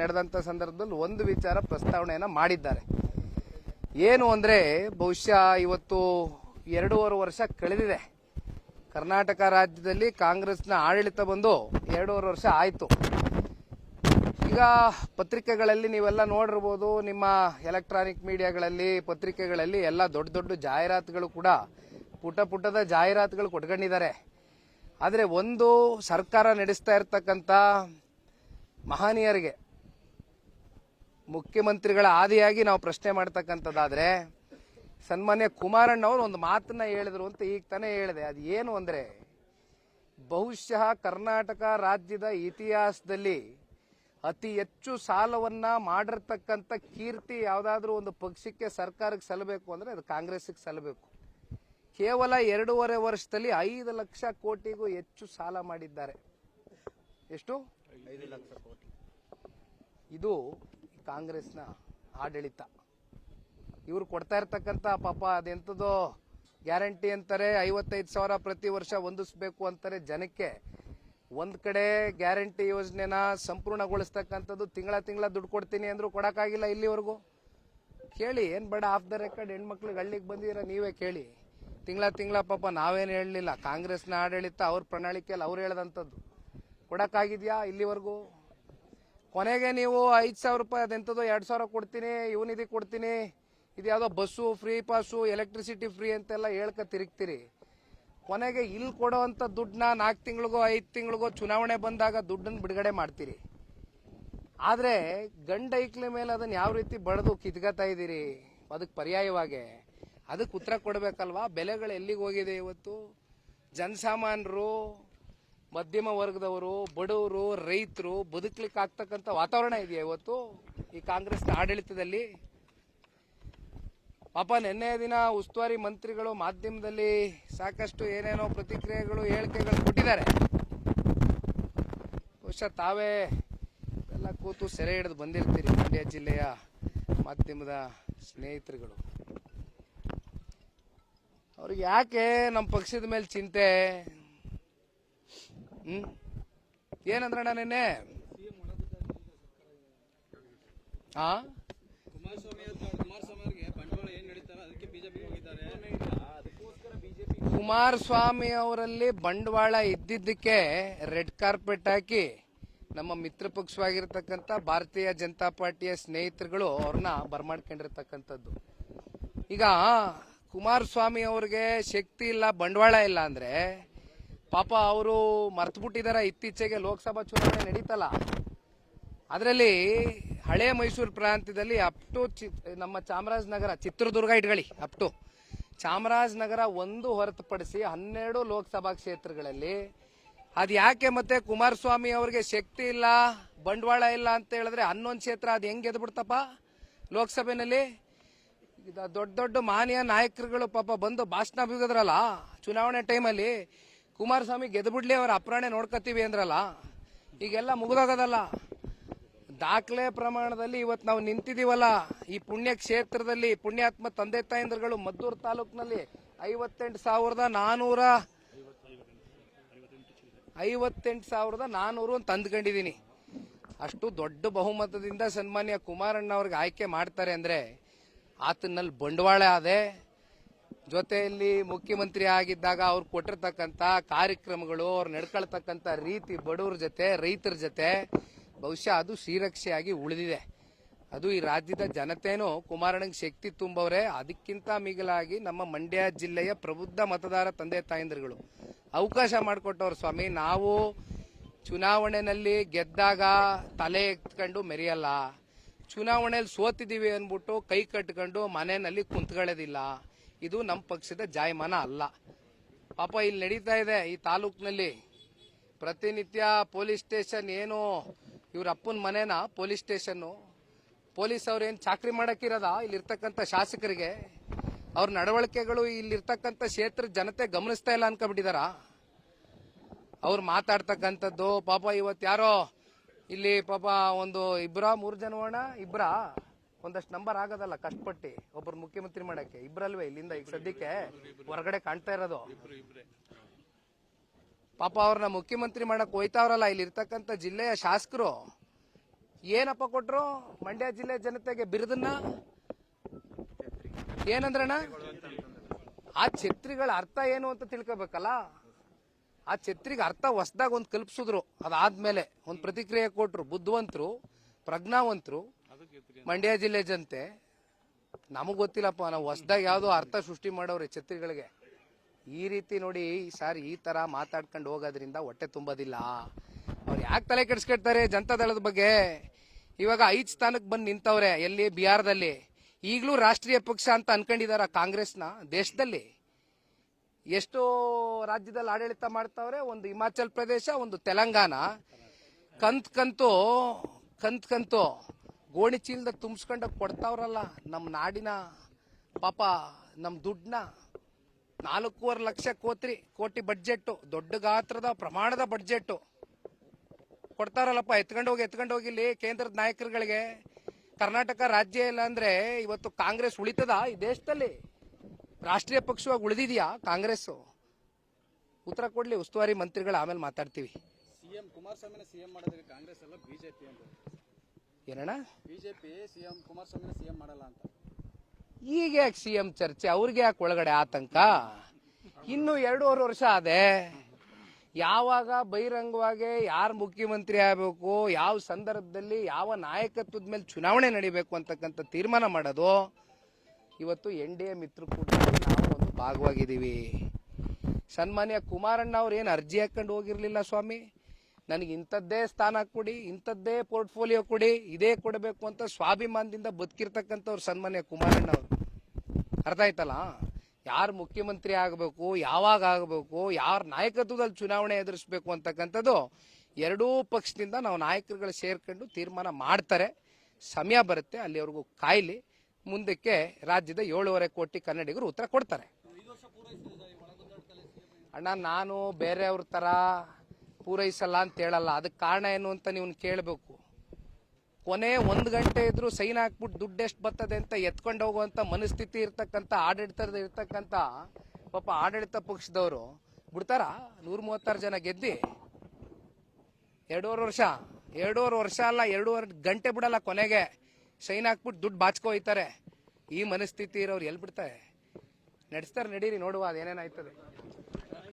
ನಡೆದಂತ ಸಂದರ್ಭದಲ್ಲಿ ಒಂದು ವಿಚಾರ ಪ್ರಸ್ತಾವನೆಯನ್ನು ಮಾಡಿದ್ದಾರೆ. ಏನು ಅಂದ್ರೆ ಬಹುಶಃ ಇವತ್ತು ಎರಡೂವರೆ ವರ್ಷ ಕಳೆದಿದೆ. ಕರ್ನಾಟಕ ರಾಜ್ಯದಲ್ಲಿ ಕಾಂಗ್ರೆಸ್ನ ಆಡಳಿತ ಬಂದು ಎರಡೂವರೆ ವರ್ಷ ಆಯ್ತು. ಈಗ ಪತ್ರಿಕೆಗಳಲ್ಲಿ ನೀವೆಲ್ಲ ನೋಡಿರ್ಬೋದು, ನಿಮ್ಮ ಎಲೆಕ್ಟ್ರಾನಿಕ್ ಮೀಡಿಯಾಗಳಲ್ಲಿ, ಪತ್ರಿಕೆಗಳಲ್ಲಿ ಎಲ್ಲ ದೊಡ್ಡ ದೊಡ್ಡ ಜಾಹೀರಾತುಗಳು ಕೂಡ ಪುಟ ಪುಟದ ಜಾಹೀರಾತುಗಳು ಕೊಟ್ಕೊಂಡಿದ್ದಾರೆ. ಆದರೆ ಒಂದು ಸರ್ಕಾರ ನಡೆಸ್ತಾ ಇರ್ತಕ್ಕಂಥ ಮಹನೀಯರಿಗೆ ಮುಖ್ಯಮಂತ್ರಿಗಳ ಆದಿಯಾಗಿ ನಾವು ಪ್ರಶ್ನೆ ಮಾಡ್ತಕ್ಕಂಥದ್ದಾದ್ರೆ, ಸನ್ಮಾನ್ಯ ಕುಮಾರಣ್ಣವರು ಒಂದು ಮಾತನ್ನ ಹೇಳಿದ್ರು ಅಂತ ಈಗ ತಾನೇ ಹೇಳಿದೆ. ಅದು ಏನು ಅಂದ್ರೆ, ಬಹುಶಃ ಕರ್ನಾಟಕ ರಾಜ್ಯದ ಇತಿಹಾಸದಲ್ಲಿ ಅತಿ ಹೆಚ್ಚು ಸಾಲವನ್ನು ಮಾಡಿರ್ತಕ್ಕಂಥ ಕೀರ್ತಿ ಯಾವುದಾದ್ರೂ ಒಂದು ಪಕ್ಷಕ್ಕೆ ಸರ್ಕಾರಕ್ಕೆ ಸಲ್ಲಬೇಕು ಅಂದ್ರೆ ಅದು ಕಾಂಗ್ರೆಸ್ಗೆ ಸಲ್ಲಬೇಕು. ಕೇವಲ ಎರಡೂವರೆ ವರ್ಷದಲ್ಲಿ ಐದು ಲಕ್ಷ ಕೋಟಿಗೂ ಹೆಚ್ಚು ಸಾಲ ಮಾಡಿದ್ದಾರೆ. ಎಷ್ಟು? ಲಕ್ಷ ಕೋಟಿ. ಇದು ಕಾಂಗ್ರೆಸ್ನ ಆಡಳಿತ. ಇವರು ಕೊಡ್ತಾ ಇರ್ತಕ್ಕಂಥ ಪಾಪ ಅದೆಂಥದೋ ಗ್ಯಾರಂಟಿ ಅಂತಾರೆ, ಐವತ್ತೈದು ಸಾವಿರ ಪ್ರತಿ ವರ್ಷ ಹೊಂದಿಸ್ಬೇಕು ಅಂತಾರೆ ಜನಕ್ಕೆ. ಒಂದು ಕಡೆ ಗ್ಯಾರಂಟಿ ಯೋಜನೆನ ಸಂಪೂರ್ಣಗೊಳಿಸ್ತಕ್ಕಂಥದ್ದು ತಿಂಗಳ ತಿಂಗಳ ದುಡ್ಡು ಕೊಡ್ತೀನಿ ಅಂದರೂ ಕೊಡೋಕ್ಕಾಗಿಲ್ಲ ಇಲ್ಲಿವರೆಗೂ. ಕೇಳಿ, ಏನ್ ಬೇಡ, ಆಫ್ ದ ರೆಕಾರ್ಡ್ ಹೆಣ್ಮಕ್ಳಿಗೆ ಹಳ್ಳಿಗೆ ಬಂದಿರ ನೀವೇ ಕೇಳಿ. ತಿಂಗಳ ತಿಂಗಳ ಪಾಪ ನಾವೇನು ಹೇಳಲಿಲ್ಲ. ಕಾಂಗ್ರೆಸ್ನ ಆಡಳಿತ ಅವ್ರ ಪ್ರಣಾಳಿಕೆಯಲ್ಲಿ ಅವ್ರು ಹೇಳ್ದಂಥದ್ದು. ಕೊಡೋಕ್ಕಾಗಿದೆಯಾ ಇಲ್ಲಿವರೆಗೂ? ಕೊನೆಗೆ ನೀವು ಐದು ಸಾವಿರ ರೂಪಾಯಿ ಅದೆಂಥದ್ದು ಎರಡು ಸಾವಿರ ಕೊಡ್ತೀನಿ ಇವನಿದಿ ಕೊಡ್ತೀನಿ. ಇದು ಯಾವುದೋ bus, free pass, electricity free ಅಂತೆಲ್ಲ ಹೇಳ್ಕ ತಿರುಗ್ತೀರಿ. ಕೊನೆಗೆ ಇಲ್ಲಿ ಕೊಡೋವಂಥ ದುಡ್ಡನ್ನ ನಾಲ್ಕು ತಿಂಗಳಿಗೋ, ಐದು ತಿಂಗಳಿಗೋ ಚುನಾವಣೆ ಬಂದಾಗ ದುಡ್ಡನ್ನು ಬಿಡುಗಡೆ ಮಾಡ್ತೀರಿ. ಆದರೆ ಗಂಡ ಮೇಲೆ ಅದನ್ನು ಯಾವ ರೀತಿ ಬಡ್ದು ಕಿತ್ಕೋತಾ ಇದ್ದೀರಿ? ಅದಕ್ಕೆ ಪರ್ಯಾಯವಾಗಿ ಅದಕ್ಕೆ ಉತ್ತರ ಕೊಡಬೇಕಲ್ವಾ? ಬೆಲೆಗಳು ಎಲ್ಲಿಗೆ ಹೋಗಿದೆ ಇವತ್ತು? ಜನಸಾಮಾನ್ಯರು ಮಧ್ಯಮ ವರ್ಗದವರು, ಬಡವರು, ರೈತರು ಬದುಕಲಿಕ್ಕೆ ಆಗ್ತಕ್ಕಂಥ ವಾತಾವರಣ ಇದೆಯಾ ಇವತ್ತು ಈ ಕಾಂಗ್ರೆಸ್ನ ಆಡಳಿತದಲ್ಲಿ? ಪಾಪ ನಿನ್ನೆ ದಿನ ಉಸ್ತುವಾರಿ ಮಂತ್ರಿಗಳು ಮಾಧ್ಯಮದಲ್ಲಿ ಸಾಕಷ್ಟು ಏನೇನೋ ಪ್ರತಿಕ್ರಿಯೆಗಳು, ಹೇಳಿಕೆಗಳು ಕೊಟ್ಟಿದ್ದಾರೆ. ಬಹುಶಃ ತಾವೇ ಎಲ್ಲ ಕೂತು ಸೆರೆ ಹಿಡಿದು ಬಂದಿರ್ತೀರಿ ಮಂಡ್ಯ ಜಿಲ್ಲೆಯ ಮಾಧ್ಯಮದ ಸ್ನೇಹಿತರುಗಳು. ಅವ್ರಿಗೆ ಯಾಕೆ ನಮ್ಮ ಪಕ್ಷದ ಮೇಲೆ ಚಿಂತೆ ಹ್ಮ್ ಏನಂದ್ರಣ್ಣ ನಿನ್ನೆ ಆ ಕುಮಾರಸ್ವಾಮಿ ಅವ್ರ- ಕುಮಾರಸ್ವಾಮಿ ಅವರಿಗೆ ಬಂಡವಾಳ ಏನ್ ನಡೀತಾರ ಅದಕ್ಕೆ ಬಿಜೆಪಿ ಹೋಗಿದ್ದಾರೆ ಅದಕ್ಕೋಸ್ಕರ ಬಿಜೆಪಿ ಕುಮಾರಸ್ವಾಮಿ ಅವರಲ್ಲಿ ಬಂಡವಾಳ ಇದ್ದಿದ್ದಕ್ಕೆ ರೆಡ್ ಕಾರ್ಪೆಟ್ ಹಾಕಿ ನಮ್ಮ ಮಿತ್ರ ಪಕ್ಷವಾಗಿರ್ತಕ್ಕಂಥ ಭಾರತೀಯ ಜನತಾ ಪಾರ್ಟಿಯ ಸ್ನೇಹಿತರುಗಳು ಅವ್ರನ್ನ ಬರ್ಮಾಡ್ಕೊಂಡಿರ್ತಕ್ಕಂಥದ್ದು. ಈಗ ಕುಮಾರಸ್ವಾಮಿ ಅವ್ರಿಗೆ ಶಕ್ತಿ ಇಲ್ಲ ಬಂಡವಾಳ ಇಲ್ಲ ಅಂದ್ರೆ ಪಾಪ ಅವರು ಮರ್ತು ಬಿಟ್ಟಿದ್ದಾರೆ. ಇತ್ತೀಚೆಗೆ ಲೋಕಸಭಾ ಚುನಾವಣೆ ನಡೀತಲ್ಲ. ಅದರಲ್ಲಿ ಹಳೆ ಮೈಸೂರು ಪ್ರಾಂತ್ಯದಲ್ಲಿ ಅಪ್ ಟು ನಮ್ಮ ಚಾಮರಾಜನಗರ, ಚಿತ್ರದುರ್ಗ ಇಟ್ಕೊಳ್ಳಿ ಅಪ್ ಟು ಚಾಮರಾಜನಗರ ಒಂದು ಹೊರತುಪಡಿಸಿ ಹನ್ನೆರಡು ಲೋಕಸಭಾ ಕ್ಷೇತ್ರಗಳಲ್ಲಿ ಅದು ಯಾಕೆ ಮತ್ತೆ ಕುಮಾರಸ್ವಾಮಿ ಅವರಿಗೆ ಶಕ್ತಿ ಇಲ್ಲ, ಬಂಡವಾಳ ಇಲ್ಲ ಅಂತ ಹೇಳಿದ್ರೆ ಹನ್ನೊಂದು ಕ್ಷೇತ್ರ ಅದು ಹೆಂಗೆ ಗೆದ್ಬಿಡ್ತಪ್ಪ ಲೋಕಸಭೆಯಲ್ಲಿ ದೊಡ್ಡ ದೊಡ್ಡ ಮಾನ್ಯ ನಾಯಕರುಗಳು ಪಾಪ ಬಂದು ಭಾಷಣ ಬಿಗಿದ್ರಲ್ಲ, ಚುನಾವಣೆ ಟೈಮಲ್ಲಿ ಕುಮಾರಸ್ವಾಮಿ ಗೆದ್ಬಿಡ್ಲಿ ಅವರ ಅಪ್ರಾಣೆ ನೋಡ್ಕತ್ತೀವಿ ಅಂದ್ರಲ್ಲ, ಈಗೆಲ್ಲ ಮುಗಿದೋಗೋದಲ್ಲ. ದಾಖಲೆ ಪ್ರಮಾಣದಲ್ಲಿ ಇವತ್ತು ನಾವು ನಿಂತಿದೀವಲ್ಲ, ಈ ಪುಣ್ಯ ಕ್ಷೇತ್ರದಲ್ಲಿ ಪುಣ್ಯಾತ್ಮ ತಂದೆ ತಾಯಂದ್ರಗಳು ಮದ್ದೂರು ತಾಲೂಕಿನಲ್ಲಿ ಐವತ್ತೆಂಟು ಸಾವಿರದ ನಾನೂರ ಐವತ್ತೆಂಟು ಸಾವಿರದ ನಾನೂರು ಅಂತ ಅಂದ್ಕೊಂಡಿದ್ದೀನಿ ಅಷ್ಟು ದೊಡ್ಡ ಬಹುಮತದಿಂದ ಸನ್ಮಾನ್ಯ ಕುಮಾರಣ್ಣ ಅವ್ರಿಗೆ ಆಯ್ಕೆ ಮಾಡ್ತಾರೆ ಅಂದ್ರೆ ಆತನಲ್ಲಿ ಬಂಡವಾಳ ಅದೇ ಜೊತೆಯಲ್ಲಿ ಮುಖ್ಯಮಂತ್ರಿ ಆಗಿದ್ದಾಗ ಅವ್ರು ಕೊಟ್ಟಿರ್ತಕ್ಕಂಥ ಕಾರ್ಯಕ್ರಮಗಳು, ಅವ್ರು ನಡ್ಕೊಳ್ತಕ್ಕಂಥ ರೀತಿ ಬಡವ್ರ ಜೊತೆ, ರೈತರ ಜೊತೆ, ಬಹುಶಃ ಅದು ಶ್ರೀರಕ್ಷೆಯಾಗಿ ಉಳಿದಿದೆ. ಅದು ಈ ರಾಜ್ಯದ ಜನತೆನೂ ಕುಮಾರಣ್ಣಂಗೆ ಶಕ್ತಿ ತುಂಬವ್ರೆ ಅದಕ್ಕಿಂತ ಮಿಗಿಲಾಗಿ ನಮ್ಮ ಮಂಡ್ಯ ಜಿಲ್ಲೆಯ ಪ್ರಬುದ್ಧ ಮತದಾರ ತಂದೆ ತಾಯಂದಿರುಗಳು. ಅವಕಾಶ ಮಾಡಿಕೊಟ್ಟವ್ರು ಸ್ವಾಮಿ, ನಾವು ಚುನಾವಣೆಯಲ್ಲಿ ಗೆದ್ದಾಗ ತಲೆ ಎತ್ಕೊಂಡು ಮೆರೆಯಲ್ಲ. ಚುನಾವಣೆಯಲ್ಲಿ ಸೋತಿದ್ದೀವಿ ಅಂದ್ಬಿಟ್ಟು ಕೈ ಕಟ್ಕೊಂಡು ಮನೆಯಲ್ಲಿ ಕುಂತ್ಕೊಳ್ಳೋದಿಲ್ಲ. ಇದು ನಮ್ಮ ಪಕ್ಷದ ಜಾಯಮಾನ ಅಲ್ಲ. ಪಾಪ ಇಲ್ಲಿ ನಡೀತಾ ಇದೆ ಈ ತಾಲೂಕಿನಲ್ಲಿ. ಪ್ರತಿನಿತ್ಯ ಪೊಲೀಸ್ ಸ್ಟೇಷನ್ ಏನು ಇವ್ರ ಅಪ್ಪನ ಮನೇನ ಪೊಲೀಸ್ ಸ್ಟೇಷನ್ನು. ಪೊಲೀಸ್ ಅವ್ರು ಏನು ಚಾಕ್ರಿ ಮಾಡಕ್ಕಿರೋದ ಇಲ್ಲಿರ್ತಕ್ಕಂಥ ಶಾಸಕರಿಗೆ. ಅವ್ರ ನಡವಳಿಕೆಗಳು ಇಲ್ಲಿರ್ತಕ್ಕಂಥ ಕ್ಷೇತ್ರ ಜನತೆ ಗಮನಿಸ್ತಾ ಇಲ್ಲ ಅನ್ಕೊಂಡ್ಬಿಟ್ಟಿದಾರ? ಅವ್ರು ಮಾತಾಡ್ತಕ್ಕಂಥದ್ದು, ಪಾಪ ಇವತ್ತು ಯಾರೋ ಇಲ್ಲಿ ಪಾಪ ಒಂದು ಇಬ್ರ, ಮೂರು ಜನವಣ ಇಬ್ರ. ಒಂದಷ್ಟು ನಂಬರ್ ಆಗೋದಲ್ಲ, ಕಷ್ಟಪಟ್ಟು ಒಬ್ಬರು ಮುಖ್ಯಮಂತ್ರಿ ಮಾಡಕ್ಕೆ. ಇಬ್ರಲ್ವೇ ಇಲ್ಲಿಂದ ಈಗ ಸದ್ಯಕ್ಕೆ ಹೊರಗಡೆ ಕಾಣ್ತಾ ಇರೋದು. ಪಾಪ ಅವ್ರನ್ನ ಮುಖ್ಯಮಂತ್ರಿ ಮಾಡಕ್ ಹೋಯ್ತಾವ್ರಲ್ಲ, ಇಲ್ಲಿ ಇರ್ತಕ್ಕಂಥ ಜಿಲ್ಲೆಯ ಶಾಸಕರು. ಏನಪ್ಪ ಕೊಟ್ರು? ಮಂಡ್ಯ ಜಿಲ್ಲೆ ಜನತೆಗೆ ಬಿರುದನ್ನ? ಏನಂದ್ರಣ ಆ ಛತ್ರಿಗಳ ಅರ್ಥ ಏನು ಅಂತ ತಿಳ್ಕೊಬೇಕಲ್ಲ? ಆ ಛತ್ರಿಗೆ ಅರ್ಥ ಹೊಸದಾಗ ಒಂದು ಕಲ್ಪಿಸಿದ್ರು. ಅದಾದ್ಮೇಲೆ ಒಂದು ಪ್ರತಿಕ್ರಿಯೆ ಕೊಟ್ರು ಬುದ್ಧಿವಂತರು, ಪ್ರಜ್ಞಾವಂತರು. ಮಂಡ್ಯ ಜಿಲ್ಲೆ ಜನತೆ ನಮಗ್ ಗೊತ್ತಿಲ್ಲಪ್ಪ, ನಾವು ಹೊಸದಾಗ ಯಾವ್ದೋ ಅರ್ಥ ಸೃಷ್ಟಿ ಮಾಡೋರೆ ಛತ್ರಿಗಳಿಗೆ. ಈ ರೀತಿ ನೋಡಿ ಸರ್ ಈ ತರ ಮಾತಾಡ್ಕೊಂಡು ಹೋಗೋದ್ರಿಂದ ಹೊಟ್ಟೆ ತುಂಬೋದಿಲ್ಲ. ಅವ್ರು ಯಾಕೆ ತಲೆ ಕೆಡಿಸ್ಕೊಳ್ತಾರೆ ಜನತಾದಳದ ಬಗ್ಗೆ? ಇವಾಗ ಐದು ಸ್ಥಾನಕ್ಕೆ ಬಂದು ನಿಂತವ್ರೆ, ಎಲ್ಲಿ? ಬಿಹಾರದಲ್ಲಿ. ಈಗಲೂ ರಾಷ್ಟ್ರೀಯ ಪಕ್ಷ ಅಂತ ಅನ್ಕೊಂಡಿದಾರ ಕಾಂಗ್ರೆಸ್ನ ದೇಶದಲ್ಲಿ. ಎಷ್ಟೋ ರಾಜ್ಯದಲ್ಲಿ ಆಡಳಿತ ಮಾಡ್ತಾವ್ರೆ, ಒಂದು ಹಿಮಾಚಲ್ ಪ್ರದೇಶ, ಒಂದು ತೆಲಂಗಾಣ. ಕಂತ್ ಕಂತು ಕಂತ್ ಕಂತು. ಗೋಣಿ ಚೀಲದ ತುಂಬಿಸ್ಕೊಂಡ ಕೊಡ್ತಾವ್ರಲ್ಲ ನಮ್ಮ ನಾಡಿನ ಪಾಪ ನಮ್ಮ ದುಡ್ಡನ್ನ ನಾಲ್ಕೂವರೆ ಲಕ್ಷ ಕೋತ್ರಿ, ಕೋಟಿ ಬಡ್ಜೆಟ್ ದೊಡ್ಡ ಗಾತ್ರದ ಪ್ರಮಾಣದ ಬಡ್ಜೆಟ್ ಕೊಡ್ತಾರಲ್ಲಪ್ಪ, ಎತ್ಕೊಂಡು ಹೋಗಿ, ಎತ್ಕೊಂಡು ಹೋಗಿಲ್ಲಿ ಕೇಂದ್ರದ ನಾಯಕರುಗಳಿಗೆ. ಕರ್ನಾಟಕ ರಾಜ್ಯ ಇಲ್ಲ ಅಂದ್ರೆ ಇವತ್ತು ಕಾಂಗ್ರೆಸ್ ಉಳಿತದ? ಈ ದೇಶದಲ್ಲಿ ರಾಷ್ಟ್ರೀಯ ಪಕ್ಷವಾಗಿ ಉಳಿದಿದೆಯಾ ಕಾಂಗ್ರೆಸ್ ಉತ್ತರ ಕೊಡ್ಲಿ, ಉಸ್ತುವಾರಿ ಮಂತ್ರಿಗಳು ಆಮೇಲೆ ಮಾತಾಡ್ತೀವಿ. ಸಿಎಂ ಕುಮಾರಸ್ವಾಮಿನ ಸಿಎಂ ಮಾಡೋದಕ್ಕೆ ಕಾಂಗ್ರೆಸ್ ಅಲ್ಲ ಬಿಜೆಪಿ ಅಂತ. ಏನಣ್ಣ? ಬಿಜೆಪಿ ಸಿಎಂ ಕುಮಾರಸ್ವಾಮಿ ಸಿಎಂ ಮಾಡಲ್ಲ ಅಂತ. ಈಗ ಯಾಕೆ ಸಿ ಎಂ ಚರ್ಚೆ? ಅವ್ರಿಗೆ ಯಾಕೆ ಒಳಗಡೆ ಆತಂಕ? ಇನ್ನು ಎರಡೂವರೆ ವರ್ಷ ಆದೆ. ಯಾವಾಗ ಬಹಿರಂಗವಾಗಿ ಯಾರು ಮುಖ್ಯಮಂತ್ರಿ ಆಗಬೇಕು ಯಾವ ಸಂದರ್ಭದಲ್ಲಿ ಯಾವ ನಾಯಕತ್ವದ ಮೇಲೆ ಚುನಾವಣೆ ನಡಿಬೇಕು ಅಂತಕ್ಕಂಥ ತೀರ್ಮಾನ ಮಾಡೋದು ಇವತ್ತು ಎನ್ ಡಿ ಎ ಮಿತ್ರಕೂಟದಲ್ಲಿ ನಾವು ಒಂದು ಭಾಗವಾಗಿದ್ದೀವಿ. ಸನ್ಮಾನ್ಯ ಕುಮಾರಣ್ಣ ಅವ್ರು ಏನು ಅರ್ಜಿ ಹಾಕೊಂಡು ಹೋಗಿರಲಿಲ್ಲ ಸ್ವಾಮಿ? ನನಗೆ ಇಂಥದ್ದೇ ಸ್ಥಾನ ಕೊಡಿ, ಇಂಥದ್ದೇ ಪೋರ್ಟ್ಫೋಲಿಯೋ ಕೊಡಿ, ಇದೇ ಕೊಡಬೇಕು ಅಂತ ಸ್ವಾಭಿಮಾನದಿಂದ ಬದುಕಿರ್ತಕ್ಕಂಥವ್ರು ಸನ್ಮಾನ್ಯ ಕುಮಾರಣ್ಣ ಅವರು. ಅರ್ಥ ಆಯ್ತಲ್ಲ? ಯಾರು ಮುಖ್ಯಮಂತ್ರಿ ಆಗಬೇಕು, ಯಾವಾಗ ಆಗಬೇಕು, ಯಾರ ನಾಯಕತ್ವದಲ್ಲಿ ಚುನಾವಣೆ ಎದುರಿಸಬೇಕು ಅಂತಕ್ಕಂಥದ್ದು ಎರಡೂ ಪಕ್ಷದಿಂದ ನಾವು ನಾಯಕರುಗಳು ಸೇರ್ಕೊಂಡು ತೀರ್ಮಾನ ಮಾಡ್ತಾರೆ. ಸಮಯ ಬರುತ್ತೆ, ಅಲ್ಲಿವರೆಗೂ ಕಾಯ್ಲಿ. ಮುಂದಕ್ಕೆ ರಾಜ್ಯದ ಏಳೂವರೆ ಕೋಟಿ ಕನ್ನಡಿಗರು ಉತ್ತರ ಕೊಡ್ತಾರೆ. ಅಣ್ಣ, ನಾನು ಬೇರೆಯವ್ರ ತರ ಪೂರೈಸಲ್ಲ ಅಂತ ಹೇಳಲ್ಲ. ಅದಕ್ಕೆ ಕಾರಣ ಏನು ಅಂತ ನೀವು ಕೇಳಬೇಕು. ಕೊನೆ ಒಂದು ಗಂಟೆ ಇದ್ರೂ ಸೈನ್ ಹಾಕ್ಬಿಟ್ಟು ದುಡ್ಡು ಎಷ್ಟು ಬರ್ತದೆ ಅಂತ ಎತ್ಕೊಂಡು ಹೋಗುವಂಥ ಮನಸ್ಥಿತಿ ಇರ್ತಕ್ಕಂಥ, ಆಡಳಿತದ ಇರ್ತಕ್ಕಂಥ ಪಾಪ ಆಡಳಿತ ಪಕ್ಷದವರು. ಬಿಡ್ತಾರ? ನೂರ ಮೂವತ್ತಾರು ಜನ ಗೆದ್ದಿ? ಎರಡೂವರೆ ವರ್ಷ? ಎರಡೂವರೆ ವರ್ಷ ಅಲ್ಲ, ಎರಡೂವರೆ ಗಂಟೆ ಬಿಡಲ್ಲ ಕೊನೆಗೆ. ಸೈನ್ ಹಾಕ್ಬಿಟ್ಟು ದುಡ್ಡು ಬಾಚ್ಕೊ ಹೋಯ್ತಾರೆ. ಈ ಮನಸ್ಥಿತಿ ಇರೋರು ಎಲ್ಲಿ ಬಿಡ್ತಾರೆ? ನಡೆಸ್ತಾರೆ, ನಡೀರಿ, ನೋಡುವ, ಅದೇನೇನಾಯ್ತದೆ.